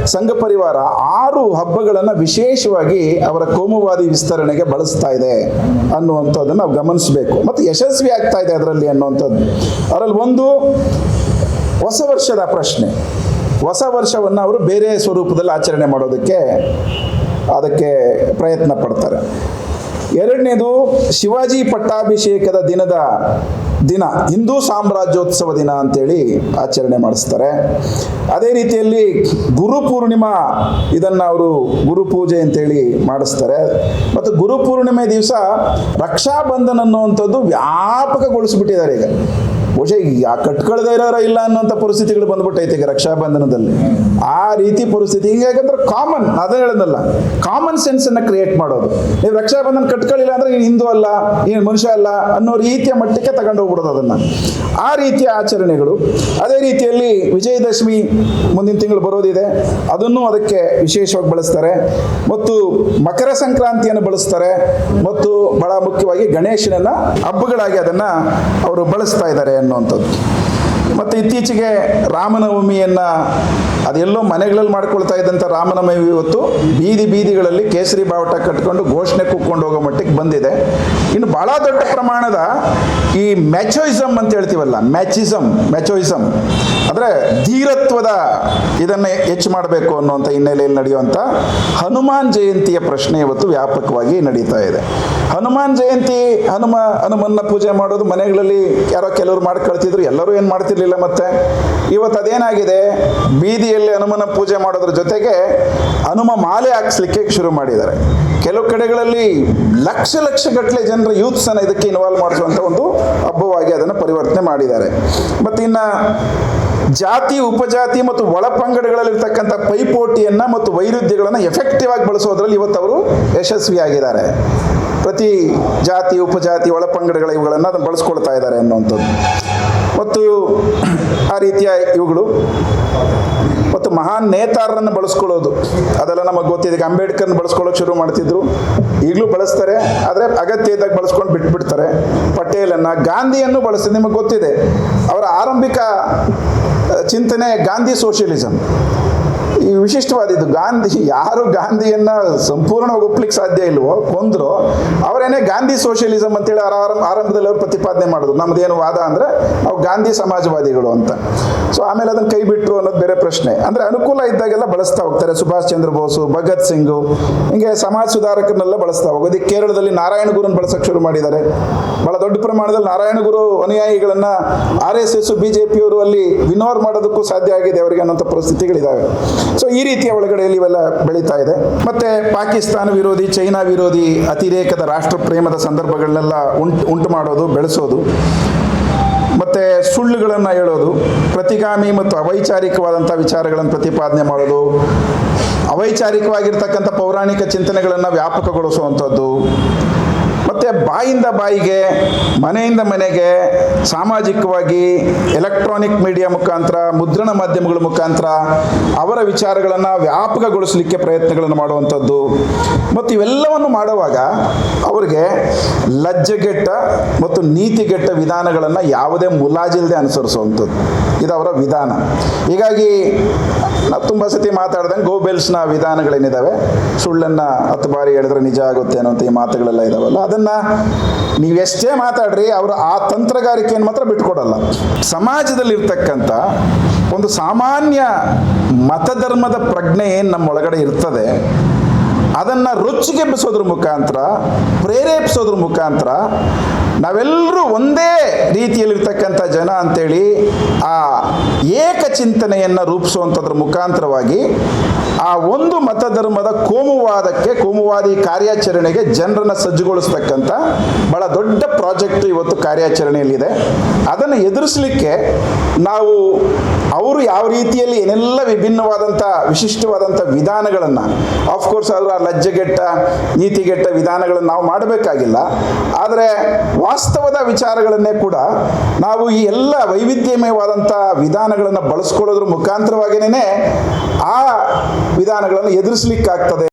Speaker 2: ಸಂಘ ಪರಿವಾರ ಆರು ಹಬ್ಬಗಳನ್ನು ವಿಶೇಷವಾಗಿ ಅವರ ಕೋಮುವಾದಿ ವಿಸ್ತರಣೆಗೆ ಬಳಸ್ತಾ ಇದೆ ಅನ್ನುವಂಥದ್ದನ್ನು ನಾವು ಗಮನಿಸಬೇಕು. ಮತ್ತು ಯಶಸ್ವಿ ಆಗ್ತಾ ಇದೆ ಅದರಲ್ಲಿ ಅನ್ನುವಂಥದ್ದು. ಅದರಲ್ಲಿ ಒಂದು ಹೊಸ ವರ್ಷದ ಪ್ರಶ್ನೆ. ಹೊಸ ವರ್ಷವನ್ನು ಅವರು ಬೇರೆ ಸ್ವರೂಪದಲ್ಲಿ ಆಚರಣೆ ಮಾಡೋದಕ್ಕೆ ಅದಕ್ಕೆ ಪ್ರಯತ್ನ ಪಡ್ತಾರೆ. ಎರಡನೇದು ಶಿವಾಜಿ ಪಟ್ಟಾಭಿಷೇಕದ ದಿನದ ದಿನ, ಹಿಂದೂ ಸಾಮ್ರಾಜ್ಯೋತ್ಸವ ದಿನ ಅಂತೇಳಿ ಆಚರಣೆ ಮಾಡಿಸ್ತಾರೆ. ಅದೇ ರೀತಿಯಲ್ಲಿ ಗುರು ಪೂರ್ಣಿಮಾ ಇದನ್ನು ಅವರು ಗುರು ಪೂಜೆ ಅಂತೇಳಿ ಮಾಡಿಸ್ತಾರೆ. ಮತ್ತು ಗುರು ಪೂರ್ಣಿಮೆ ದಿವಸ ರಕ್ಷಾಬಂಧನ ಅನ್ನುವಂಥದ್ದು ವ್ಯಾಪಕಗೊಳಿಸ್ಬಿಟ್ಟಿದ್ದಾರೆ ಈಗ. ಬಹುಶಃ ಈಗ ಕಟ್ಕೊಳ್ದೇ ಇರೋರ ಇಲ್ಲ ಅನ್ನೋಂಥ ಪರಿಸ್ಥಿತಿಗಳು ಬಂದ್ಬಿಟ್ಟೈತೆ ಈಗ ರಕ್ಷಾಬಂಧನದಲ್ಲಿ. ಆ ರೀತಿ ಪರಿಸ್ಥಿತಿ ಹಿಂಗೆ ಯಾಕಂದ್ರೆ ಕಾಮನ್ ಅದೇ ಹೇಳೋದಲ್ಲ ಕಾಮನ್ ಸೆನ್ಸನ್ನು ಕ್ರಿಯೇಟ್ ಮಾಡೋದು. ನೀವು ರಕ್ಷಾಬಂಧನ ಕಟ್ಕೊಳ್ಳಿಲ್ಲ ಅಂದ್ರೆ ನೀನು ಹಿಂದೂ ಅಲ್ಲ, ನೀನು ಮನುಷ್ಯ ಅಲ್ಲ ಅನ್ನೋ ರೀತಿಯ ಮಟ್ಟಕ್ಕೆ ತಗೊಂಡು ಹೋಗ್ಬಿಡೋದು ಅದನ್ನು. ಆ ರೀತಿಯ ಆಚರಣೆಗಳು, ಅದೇ ರೀತಿಯಲ್ಲಿ ವಿಜಯದಶಮಿ ಮುಂದಿನ ತಿಂಗಳು ಬರೋದಿದೆ. ಅದನ್ನು ಅದಕ್ಕೆ ವಿಶೇಷವಾಗಿ ಬಳಸ್ತಾರೆ. ಮತ್ತು ಮಕರ ಸಂಕ್ರಾಂತಿಯನ್ನು ಬಳಸ್ತಾರೆ. ಮತ್ತು ಬಹಳ ಮುಖ್ಯವಾಗಿ ಗಣೇಶನನ್ನ ಹಬ್ಬಗಳಾಗಿ ಅದನ್ನ ಅವರು ಬಳಸ್ತಾ ಇದ್ದಾರೆ ಅನ್ನುವಂಥದ್ದು ಮತ್ತು ಇತ್ತೀಚೆಗೆ ರಾಮನವಮಿಯನ್ನು ಅದೆಲ್ಲೋ ಮನೆಗಳಲ್ಲಿ ಮಾಡ್ಕೊಳ್ತಾ ಇದ್ದಂಥ ರಾಮನವಮಿ ಇವತ್ತು ಬೀದಿ ಬೀದಿಗಳಲ್ಲಿ ಕೇಸರಿ ಬಾವುಟ ಕಟ್ಕೊಂಡು ಘೋಷಣೆ ಕೂತ್ಕೊಂಡು ಹೋಗೋ ಮಟ್ಟಿಗೆ ಬಂದಿದೆ. ಇನ್ನು ಬಹಳ ದೊಡ್ಡ ಪ್ರಮಾಣದ ಈ ಮ್ಯಾಚೋಯಿಸಮ್ ಅಂತ ಹೇಳ್ತೀವಲ್ಲ ಮ್ಯಾಚಿಸಮ್ ಮ್ಯಾಚೋಯಿಸಮ್ ಅಂದರೆ ಧೀರತ್ವದ ಇದನ್ನು ಹೆಚ್ಚು ಮಾಡಬೇಕು ಅನ್ನುವಂಥ ಹಿನ್ನೆಲೆಯಲ್ಲಿ ನಡೆಯುವಂಥ ಹನುಮಾನ್ ಜಯಂತಿಯ ಪ್ರಶ್ನೆ ಇವತ್ತು ವ್ಯಾಪಕವಾಗಿ ನಡೀತಾ ಇದೆ. ಹನುಮಾನ್ ಜಯಂತಿ, ಹನುಮ, ಹನುಮನ್ನ ಪೂಜೆ ಮಾಡೋದು ಮನೆಗಳಲ್ಲಿ ಯಾರೋ ಕೆಲವರು ಮಾಡ್ಕೊಳ್ತಿದ್ರು, ಎಲ್ಲರೂ ಏನು ಮಾಡ್ತಿರ್ಲಿಲ್ಲ ಮತ್ತೆ. ಇವತ್ತು ಅದೇನಾಗಿದೆ? ಬೀದಿಯಲ್ಲಿ ಹನುಮನ ಪೂಜೆ ಮಾಡೋದ್ರ ಜೊತೆಗೆ ಹನುಮ ಮಾಲೆ ಹಾಕ್ಸ್ಲಿಕ್ಕೆ ಶುರು ಮಾಡಿದ್ದಾರೆ. ಕೆಲವು ಕಡೆಗಳಲ್ಲಿ ಲಕ್ಷ ಲಕ್ಷ ಗಟ್ಟಲೆ ಜನರ ಯೂತ್ಸ್ ಅನ್ನ ಇದಕ್ಕೆ ಇನ್ವಾಲ್ವ್ ಮಾಡಿಸುವಂತ ಒಂದು ಹಬ್ಬವಾಗಿ ಅದನ್ನು ಪರಿವರ್ತನೆ ಮಾಡಿದ್ದಾರೆ. ಮತ್ತು ಇನ್ನು ಜಾತಿ, ಉಪಜಾತಿ ಮತ್ತು ಒಳಪಂಗಡಗಳಲ್ಲಿರ್ತಕ್ಕಂಥ ಪೈಪೋಟಿಯನ್ನು ಮತ್ತು ವೈರುಧ್ಯಗಳನ್ನು ಎಫೆಕ್ಟಿವ್ ಆಗಿ ಬಳಸೋದ್ರಲ್ಲಿ ಇವತ್ತು ಅವರು ಯಶಸ್ವಿಯಾಗಿದ್ದಾರೆ. ಪ್ರತಿ ಜಾತಿ, ಉಪಜಾತಿ, ಒಳಪಂಗಡಗಳ ಇವುಗಳನ್ನು ಅದನ್ನು ಬಳಸ್ಕೊಳ್ತಾ ಇದ್ದಾರೆ ಅನ್ನುವಂಥದ್ದು. ಮತ್ತು ಆ ರೀತಿಯ ಇವುಗಳು. ಮತ್ತು ಮಹಾನ್ ನೇತಾರರನ್ನು ಬಳಸ್ಕೊಳ್ಳೋದು. ಅದೆಲ್ಲ ನಮಗೆ ಗೊತ್ತಿದೆ. ಅಂಬೇಡ್ಕರ್ನ ಬಳಸ್ಕೊಳ್ಳೋಕೆ ಶುರು ಮಾಡ್ತಿದ್ರು. ಈಗಲೂ ಬಳಸ್ತಾರೆ. ಆದರೆ ಅಗತ್ಯ ಇದ್ದಾಗ ಬಳಸ್ಕೊಂಡು ಬಿಟ್ಬಿಡ್ತಾರೆ. ಪಟೇಲನ್ನು, ಗಾಂಧಿಯನ್ನು ಬಳಸಿದ ನಿಮಗೆ ಗೊತ್ತಿದೆ. ಅವರ ಆರಂಭಿಕ ಚಿಂತನೆ ಗಾಂಧಿ ಸೋಷಿಯಲಿಸಮ್ ಈ ವಿಶಿಷ್ಟವಾದಿದ್ದು ಗಾಂಧಿ, ಯಾರು ಗಾಂಧಿಯನ್ನ ಸಂಪೂರ್ಣವಾಗಿ ಒಪ್ಲಿಕ್ಕೆ ಸಾಧ್ಯ ಇಲ್ವೋ, ಕೊಂದ್ರು, ಅವರೇನೇ ಗಾಂಧಿ ಸೋಷಿಯಲಿಸಂ ಅಂತೇಳಿ ಆರಂಭದಲ್ಲಿ ಅವರು ಪ್ರತಿಪಾದನೆ ಮಾಡಿದ್ರು. ನಮ್ದೇನು ವಾದ ಅಂದ್ರೆ ಅವು ಗಾಂಧಿ ಸಮಾಜವಾದಿಗಳು ಅಂತ. ಸೊ ಆಮೇಲೆ ಅದನ್ನ ಕೈ ಬಿಟ್ಟರು ಅನ್ನೋದು ಬೇರೆ ಪ್ರಶ್ನೆ. ಅಂದ್ರೆ ಅನುಕೂಲ ಇದ್ದಾಗೆಲ್ಲ ಬಳಸ್ತಾ ಹೋಗ್ತಾರೆ. ಸುಭಾಷ್ ಚಂದ್ರ ಬೋಸು, ಭಗತ್ ಸಿಂಗು, ಹಿಂಗೆ ಸಮಾಜ ಸುಧಾರಕರನ್ನೆಲ್ಲ ಬಳಸ್ತಾ ಹೋಗೋದು. ಕೇರಳದಲ್ಲಿ ನಾರಾಯಣ ಗುರುನ್ ಬಳಸಕ್ಕೆ ಶುರು ಮಾಡಿದ್ದಾರೆ. ಬಹಳ ದೊಡ್ಡ ಪ್ರಮಾಣದಲ್ಲಿ ನಾರಾಯಣ ಗುರು ಅನುಯಾಯಿಗಳನ್ನ ಆರ್ ಎಸ್ ಎಸ್ ಬಿಜೆಪಿಯವರು ಅಲ್ಲಿ ವಿನೋರ್ ಮಾಡೋದಕ್ಕೂ ಸಾಧ್ಯ ಆಗಿದೆ ಅವರಿಗೆ ಅನ್ನೋಂಥ ಪರಿಸ್ಥಿತಿಗಳಿದ್ದಾವೆ ಸೊ ಈ ರೀತಿಯ ಒಳಗಡೆಯಲ್ಲಿ ಇವೆಲ್ಲ ಬೆಳೀತಾ ಇದೆ. ಮತ್ತೆ ಪಾಕಿಸ್ತಾನ ವಿರೋಧಿ, ಚೈನಾ ವಿರೋಧಿ ಅತಿರೇಕದ ರಾಷ್ಟ್ರ ಪ್ರೇಮದ ಸಂದರ್ಭಗಳನ್ನೆಲ್ಲ ಉಂಟು ಉಂಟು ಮಾಡೋದು, ಬೆಳೆಸೋದು. ಮತ್ತು ಸುಳ್ಳುಗಳನ್ನು ಹೇಳೋದು, ಪ್ರತಿಗಾಮಿ ಮತ್ತು ಅವೈಚಾರಿಕವಾದಂಥ ವಿಚಾರಗಳನ್ನು ಪ್ರತಿಪಾದನೆ ಮಾಡೋದು, ಅವೈಚಾರಿಕವಾಗಿರ್ತಕ್ಕಂಥ ಪೌರಾಣಿಕ ಚಿಂತನೆಗಳನ್ನು ವ್ಯಾಪಕಗೊಳಿಸುವಂಥದ್ದು ಮತ್ತು ಬಾಯಿಂದ ಬಾಯಿಗೆ, ಮನೆಯಿಂದ ಮನೆಗೆ, ಸಾಮಾಜಿಕವಾಗಿ ಎಲೆಕ್ಟ್ರಾನಿಕ್ ಮೀಡಿಯಾ ಮುಖಾಂತರ, ಮುದ್ರಣ ಮಾಧ್ಯಮಗಳ ಮುಖಾಂತರ ಅವರ ವಿಚಾರಗಳನ್ನು ವ್ಯಾಪಕಗೊಳಿಸಲಿಕ್ಕೆ ಪ್ರಯತ್ನಗಳನ್ನು ಮಾಡುವಂಥದ್ದು. ಮತ್ತು ಇವೆಲ್ಲವನ್ನು ಮಾಡುವಾಗ ಅವರಿಗೆ ಲಜ್ಜೆಗೆಟ್ಟ ಮತ್ತು ನೀತಿಗೆಟ್ಟ ವಿಧಾನಗಳನ್ನು ಯಾವುದೇ ಮುಲಾಜಿಲ್ಲದೆ ಅನುಸರಿಸುವಂಥದ್ದು. ಇದು ಅವರ ವಿಧಾನ. ಹೀಗಾಗಿ ನಾವು ತುಂಬ ಸತಿ ಮಾತಾಡ್ದಂಗೆ ಗೋಬೆಲ್ಸ್ನ ವಿಧಾನಗಳೇನಿದ್ದಾವೆ ಸುಳ್ಳನ್ನು ಹತ್ತು ಬಾರಿ ಹೇಳಿದ್ರೆ ನಿಜ ಆಗುತ್ತೆ ಅನ್ನೋಂಥ ಈ ಮಾತುಗಳೆಲ್ಲ ಇದಾವಲ್ಲ? ಅದನ್ನು ನೀವೆಷ್ಟೇ ಮಾತಾಡ್ರಿ, ಅವರು ಆ ತಂತ್ರಗಾರಿಕೆಯನ್ನು ಮಾತ್ರ ಬಿಟ್ಕೊಡಲ್ಲ. ಸಮಾಜದಲ್ಲಿರ್ತಕ್ಕಂಥ ಒಂದು ಸಾಮಾನ್ಯ ಮತಧರ್ಮದ ಪ್ರಜ್ಞೆ ಏನು ನಮ್ಮ ಒಳಗಡೆ ಇರ್ತದೆ, ಅದನ್ನು ರೊಚ್ಚಿಗೆಬ್ಬಿಸೋದ್ರ ಮುಖಾಂತರ, ಪ್ರೇರೇಪಿಸೋದ್ರ ಮುಖಾಂತರ ನಾವೆಲ್ಲರೂ ಒಂದೇ ರೀತಿಯಲ್ಲಿರ್ತಕ್ಕಂಥ ಜನ ಅಂತೇಳಿ ಆ ಏಕ ಚಿಂತನೆಯನ್ನು ರೂಪಿಸುವಂಥದ್ರ ಮುಖಾಂತರವಾಗಿ ಆ ಒಂದು ಮತಧರ್ಮದ ಕೋಮುವಾದಕ್ಕೆ, ಕೋಮುವಾದಿ ಕಾರ್ಯಾಚರಣೆಗೆ ಜನರನ್ನು ಸಜ್ಜುಗೊಳಿಸ್ತಕ್ಕಂಥ ಬಹಳ ದೊಡ್ಡ ಪ್ರಾಜೆಕ್ಟ್ ಇವತ್ತು ಕಾರ್ಯಾಚರಣೆಯಲ್ಲಿದೆ. ಅದನ್ನು ಎದುರಿಸಲಿಕ್ಕೆ ನಾವು ಅವರು ಯಾವ ರೀತಿಯಲ್ಲಿ ಏನೆಲ್ಲ ವಿಭಿನ್ನವಾದಂಥ, ವಿಶಿಷ್ಟವಾದಂಥ ವಿಧಾನಗಳನ್ನು ಆಫ್ಕೋರ್ಸ್ ಅವರು ಆ ಲಜ್ಜೆಗೆಟ್ಟ, ನೀತಿಗೆಟ್ಟ ವಿಧಾನಗಳನ್ನು ನಾವು ಮಾಡಬೇಕಾಗಿಲ್ಲ. ಆದರೆ ವಾಸ್ತವದ ವಿಚಾರಗಳನ್ನೇ ಕೂಡ ನಾವು ಈ ಎಲ್ಲ ವೈವಿಧ್ಯಮಯವಾದಂಥ ವಿಧಾನಗಳನ್ನು ಬಳಸ್ಕೊಳ್ಳೋದ್ರ ಮುಖಾಂತರವಾಗಿಯೇ ಆ ವಿಧಾನಗಳನ್ನು ಎದುರಿಸಲಿಕ್ಕಾಗ್ತದೆ.